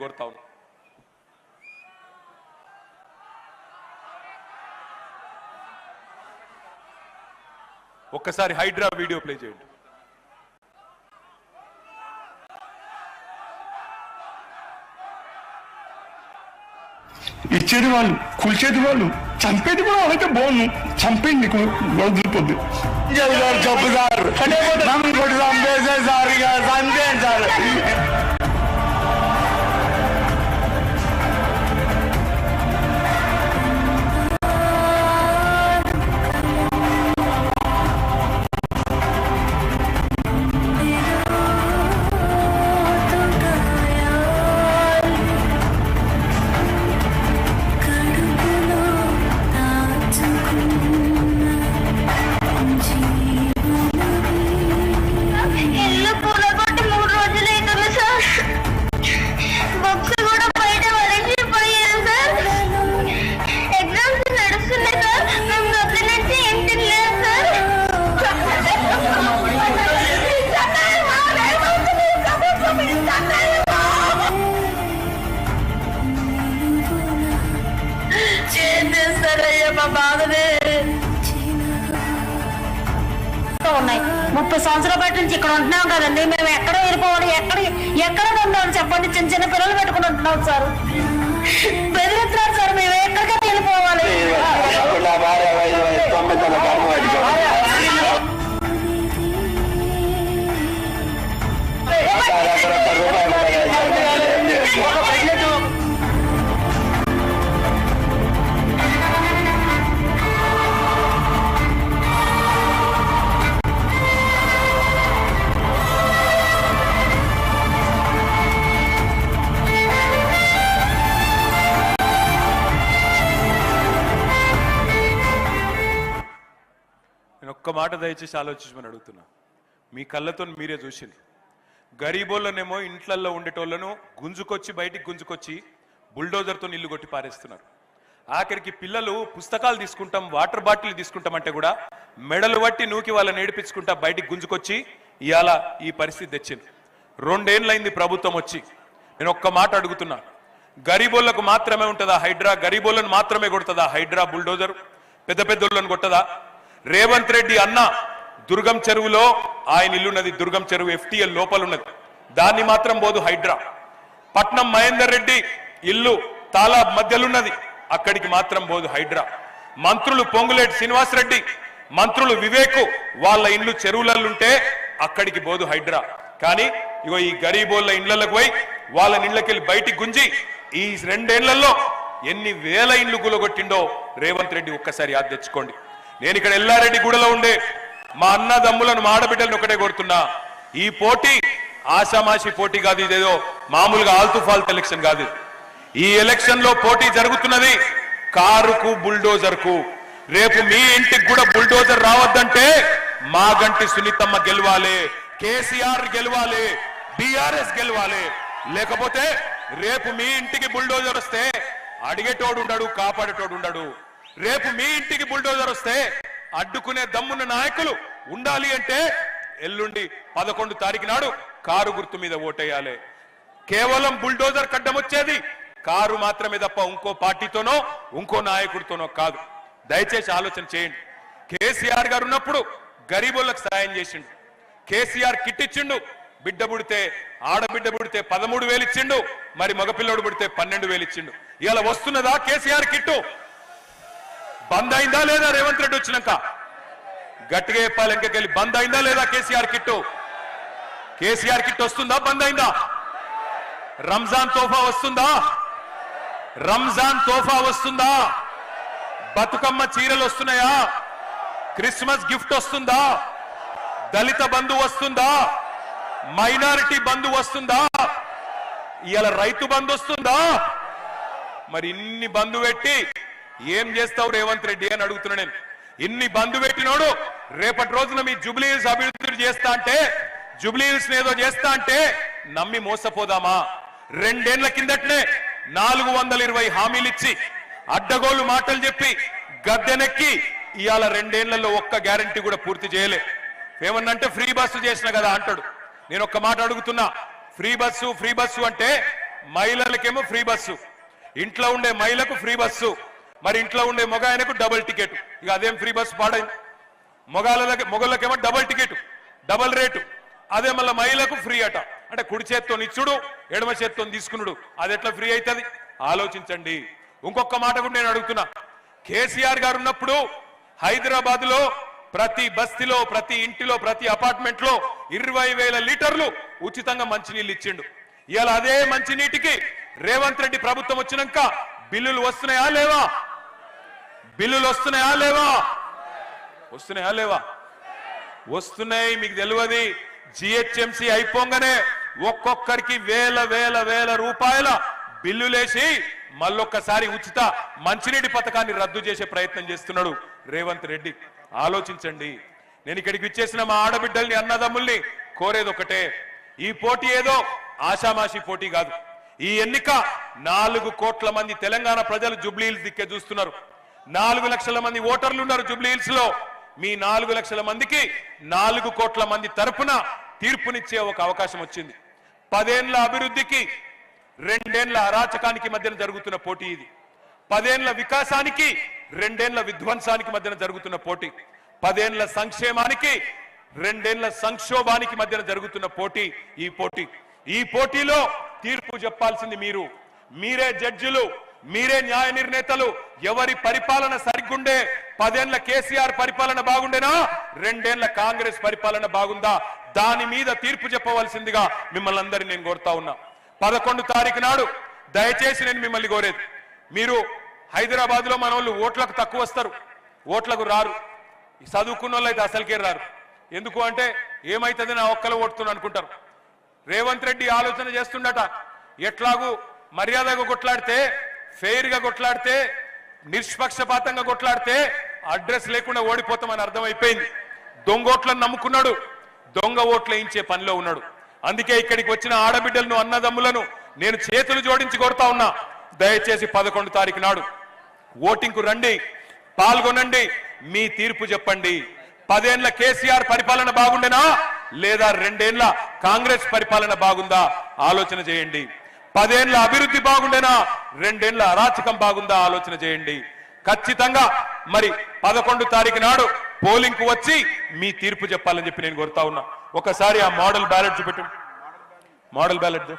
కోరుతా ఉన్నా ఒక్కసారి హైడ్రా వీడియో ప్లే చేయండి ఇచ్చేది వాళ్ళు కూల్చేది వాళ్ళు చంపేది కూడా వాళ్ళైతే బాగుంది చంపేయండి వదిలిపోద్ది చెప్పు సార్ చంపేయండి సార్ ముప్పై సంవత్సరాల బట్టి నుంచి ఇక్కడ ఉంటున్నాం కదండి. మేము ఎక్కడ వెళ్ళిపోవాలి ఎక్కడ ఎక్కడ ఉండాలి చెప్పండి. చిన్న చిన్న పిల్లలు పెట్టుకుని ఉంటున్నాం సార్. మాట దయచేసి ఆలోచించమని అడుగుతున్నా. మీ కళ్ళతో మీరే చూసింది గరీబోళ్ళనేమో ఇంట్లల్లో ఉండేటోళ్ళను గుంజుకొచ్చి బయటికి గుంజుకొచ్చి బుల్డోజర్తో నీళ్ళు కొట్టి పారేస్తున్నారు. ఆఖరికి పిల్లలు పుస్తకాలు తీసుకుంటాం వాటర్ బాటిల్ తీసుకుంటాం అంటే కూడా మెడలు పట్టి నూకి వాళ్ళని ఏడిపించుకుంటా బయటికి గుంజుకొచ్చి ఇవాళ ఈ పరిస్థితి తెచ్చింది రెండేళ్ళైంది ప్రభుత్వం వచ్చి. నేను ఒక్క మాట అడుగుతున్నా. గరీబోళ్ళకు మాత్రమే ఉంటుందా హైడ్రా? గరీబోళ్ళను మాత్రమే కొడుతుందా హైడ్రా బుల్డోజర్? పెద్ద పెద్దోళ్ళను కొట్టదా? రేవంత్ రెడ్డి అన్న దుర్గం చెరువులో ఆయన ఇల్లున్నది దుర్గం చెరువు ఎఫ్టీఎల్ లోపల ఉన్నది దాన్ని మాత్రం పోదు హైడ్రా. పట్నం మహేందర్ రెడ్డి ఇల్లు తాలా మధ్యలున్నది. అక్కడికి మాత్రం పోదు హైడ్రా. మంత్రులు పొంగులేటి శ్రీనివాస్ రెడ్డి మంత్రులు వివేకు వాళ్ళ ఇండ్లు చెరువులల్లుంటే అక్కడికి పోదు హైడ్రా. కానీ ఇగో ఈ గరీబోళ్ళ ఇండ్లకు పోయి వాళ్ళ ఇండ్లకెళ్ళి బయటికి గుంజి ఈ రెండేళ్ళలో ఎన్ని వేల ఇండ్లు గులగొట్టిండో రేవంత్ రెడ్డి ఒక్కసారి యాద్ తెచ్చుకోండి. నేను ఇక్కడ ఎల్లారెడ్డి గూడలో ఉండే మా అన్నదమ్ములను మా ఆడబిడ్డలను ఒకటే కోరుతున్నా. ఈ పోటీ ఆషామాషి పోటీ కాదు ఇదేదో మామూలుగా ఆల్తు ఫాల్త్ ఎలక్షన్ కాదు. ఈ ఎలక్షన్లో పోటీ జరుగుతున్నది కారుకు బుల్డోజర్కు రేపు మీ ఇంటికి కూడా బుల్డోజర్ రావద్దంటే మా గంటి సునీతమ్మ గెలవాలి కేసీఆర్ గెలవాలి బీఆర్ఎస్ గెలవాలి. లేకపోతే రేపు మీ ఇంటికి బుల్డోజర్ వస్తే అడిగేటోడు ఉండడు కాపాడేటోడు ఉండడు. రేపు మీ ఇంటికి బుల్డోజర్ వస్తే అడ్డుకునే దమ్మున్న నాయకులు ఉండాలి అంటే ఎల్లుండి పదకొండు తారీఖు నాడు కారు గుర్తు మీద ఓటేయాలి. కేవలం బుల్డోజర్ కడ్డం వచ్చేది కారు మాత్రమే తప్ప ఇంకో పార్టీతోనో ఇంకో నాయకుడితోనో కాదు. దయచేసి ఆలోచన చేయండి. కేసీఆర్ గారు ఉన్నప్పుడు గరీబులకు సాయం చేసిండు. కేసీఆర్ కిట్ ఇచ్చిండు. బిడ్డ పుడితే ఆడబిడ్డ పుడితే పదమూడు వేలు ఇచ్చిండు. మరి మగపిల్లోడు పుడితే పన్నెండు వేలు ఇచ్చిండు. ఇలా వస్తున్నదా కేసీఆర్ కిట్టు? బంద్ అయిందా లేదా రేవంత్ రెడ్డి వచ్చినాక? గట్టిగా చెప్పాలి ఇంకెళ్ళి బంద్ అయిందా లేదా కేసీఆర్ కిట్టు? కేసీఆర్ కిట్ వస్తుందా? బంద్ అయిందా? రంజాన్ తోఫా వస్తుందా? రంజాన్ తోఫా వస్తుందా? బతుకమ్మ చీరలు వస్తున్నాయా? క్రిస్మస్ గిఫ్ట్ వస్తుందా? దళిత బంధు వస్తుందా? మైనారిటీ బంధు వస్తుందా? ఇవాళ రైతు బంధు వస్తుందా? మరి ఇన్ని బంధు పెట్టి ఏం చేస్తావు రేవంత్ రెడ్డి అని అడుగుతున్నా నేను. ఇన్ని బంధు పెట్టినోడు రేపటి రోజున మీ జుబ్లీహిల్స్ అభివృద్ధి చేస్తా అంటే జుబ్లీహిల్స్ ఏదో చేస్తా అంటే నమ్మి మోసపోదామా? రెండేళ్ళ కిందటనే నాలుగు వందల ఇరవై హామీలిచ్చి అడ్డగోలు మాటలు చెప్పి గద్దెనెక్కి ఇవాళ రెండేళ్ళలో ఒక్క గ్యారంటీ కూడా పూర్తి చేయలే. ఏమన్నంటే ఫ్రీ బస్సు చేసిన కదా అంటాడు. నేను ఒక్క మాట అడుగుతున్నా. ఫ్రీ బస్సు ఫ్రీ బస్సు అంటే మహిళలకేమో ఫ్రీ బస్సు. ఇంట్లో ఉండే మహిళకు ఫ్రీ బస్సు. మరి ఇంట్లో ఉండే మగ ఆయనకు డబుల్ టికెట్ ఇక అదేం ఫ్రీ బస్సు పాడైంది. మొగాళ్ళకి మొగళ్ళకేమో డబుల్ టికెట్ డబుల్ రేటు అదే మళ్ళీ మహిళకు ఫ్రీ అట. అంటే కుడి చేత్తో ఇచ్చుడు ఎడమ చేత్తో తీసుకునుడు. అది ఎట్లా ఫ్రీ అవుతుంది ఆలోచించండి. ఇంకొక మాట కూడా నేను అడుగుతున్నా. కేసీఆర్ గారు ఉన్నప్పుడు హైదరాబాద్లో ప్రతి బస్తీలో ప్రతి ఇంటిలో ప్రతి అపార్ట్మెంట్లో ఇరవై వేల లీటర్లు ఉచితంగా మంచినీళ్ళు ఇచ్చిండు. ఇవాళ అదే మంచినీటికి రేవంత్ రెడ్డి ప్రభుత్వం వచ్చినాక బిల్లులు వస్తున్నాయా లేవా? బిల్లులు వస్తున్నాయా లేవా? వస్తున్నాయా లేవా? వస్తున్నాయి మీకు తెలియదు. జిహెచ్ఎంసి అయిపోగానే ఒక్కొక్కరికి వేల వేల వేల రూపాయల బిల్లులేసి మళ్ళొక్కసారి ఉచిత మంచినీటి పథకాన్ని రద్దు చేసే ప్రయత్నం చేస్తున్నాడు రేవంత్ రెడ్డి. ఆలోచించండి. నేను ఇక్కడికి ఇచ్చేసిన మా ఆడబిడ్డల్ని అన్నదమ్ముల్ని కోరేది ఒకటే. ఈ పోటీ ఏదో ఆషామాషి పోటీ కాదు. ఈ ఎన్నిక నాలుగు కోట్ల మంది తెలంగాణ ప్రజలు జుబ్లీలు దిక్కే చూస్తున్నారు. నాలుగు లక్షల మంది ఓటర్లు ఉన్నారు జూబ్లీహిల్స్లో మీ నాలుగు లక్షల మందికి నాలుగు కోట్ల మంది తరపున తీర్పునిచ్చే ఒక అవకాశం వచ్చింది. పదేండ్ల అభివృద్ధికి రెండేండ్ల అరాచకానికి మధ్యన జరుగుతున్న పోటీ ఇది. పదేండ్ల వికాసానికి రెండేండ్ల విధ్వంసానికి మధ్యన జరుగుతున్న పోటీ. పదేండ్ల సంక్షేమానికి రెండేండ్ల సంక్షోభానికి మధ్యన జరుగుతున్న పోటీ ఈ పోటీ. ఈ పోటీలో తీర్పు చెప్పాల్సింది మీరు. మీరే జడ్జిలు మీరే న్యాయ నిర్ణేతలు ఎవరి పరిపాలన సరిగ్గుండే పదేండ్ల కేసీఆర్ పరిపాలన బాగుండేనా? రెండేండ్ల కాంగ్రెస్ పరిపాలన బాగుందా? దాని మీద తీర్పు చెప్పవలసిందిగా మిమ్మల్ని అందరినీ నేను కోరుతా ఉన్నా. పదకొండు తారీఖు నాడు దయచేసి నేను మిమ్మల్ని కోరేది. మీరు హైదరాబాద్లో మన వాళ్ళు ఓట్లకు తక్కువ వస్తారు. ఓట్లకు రారు. చదువుకున్న వాళ్ళు అయితే అసలుకే రారు. ఎందుకు అంటే ఏమైతుంది నా ఒక్కలు ఓడుతున్నా అనుకుంటారు. రేవంత్ రెడ్డి ఆలోచన చేస్తుండట. ఎట్లాగూ మర్యాదగా కొట్లాడితే ఫెయిర్గా కొట్లాడితే నిష్పక్షపాతంగా కొట్లాడితే అడ్రస్ లేకుండా ఓడిపోతామని అర్థమైపోయింది. దొంగ ఓట్లను నమ్ముకున్నాడు. దొంగ ఓట్లు వేయించే పనిలో ఉన్నాడు. అందుకే ఇక్కడికి వచ్చిన ఆడబిడ్డలను అన్నదమ్ములను నేను చేతులు జోడించి కొడతా ఉన్నా. దయచేసి పదకొండు తారీఖు నాడు ఓటింగ్కు రండి పాల్గొనండి మీ తీర్పు చెప్పండి. పదేండ్ల కేసీఆర్ పరిపాలన బాగుండేనా? లేదా రెండేండ్ల కాంగ్రెస్ పరిపాలన బాగుందా? ఆలోచన చేయండి. పదేండ్ల అభివృద్ధి బాగుండేనా? రెండేండ్ల అరాచకం బాగుందా? ఆలోచన చేయండి. ఖచ్చితంగా. మరి పదకొండు తారీఖు నాడు పోలింగ్కు వచ్చి మీ తీర్పు చెప్పాలని చెప్పి నేను కోరుతా ఉన్నా. ఒకసారి ఆ మోడల్ బ్యాలెట్ చూపెట్టు. Model ballot